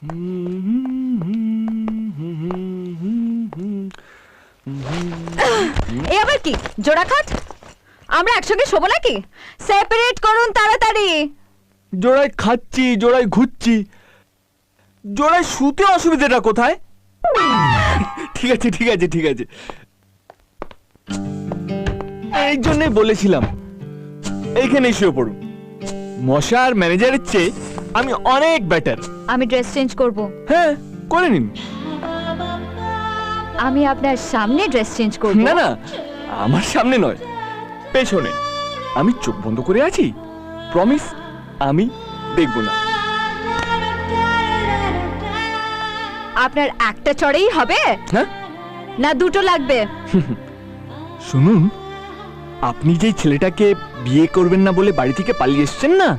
এই আবার কি? জোড়া খাট? আমরা একসঙ্গে শোবো নাকি? সেপারেট করুন তাড়াতাড়ি। জোড়ায় খাচ্ছি, জোড়ায় ঘুরছি। জোড়ায় শুতে অসুবিধাটা কোথায়? ঠিক আছে ঠিক আছে ঠিক আছে। এই জন্যই বলেছিলাম। এইখানে শুয়ে পড়ুন। মশার ম্যানেজারের চেয়ে আমি অনেক বেটার আমি ড্রেস চেঞ্জ করব। হ্যাঁ করে নিন। আমি আপনার সামনে ড্রেস চেঞ্জ করব। না না আমার সামনে নয় পেছনে। আমি চোখ বন্ধ করে আছি প্রমিস আমি দেখব না। আপনার একটা চড়েই হবে? হ্যাঁ। না দুটো লাগবে। শুনুন আপনি যেই ছেলেটাকে বিয়ে করবেন না বলে বাড়ি থেকে পালিয়ে এসছেন না?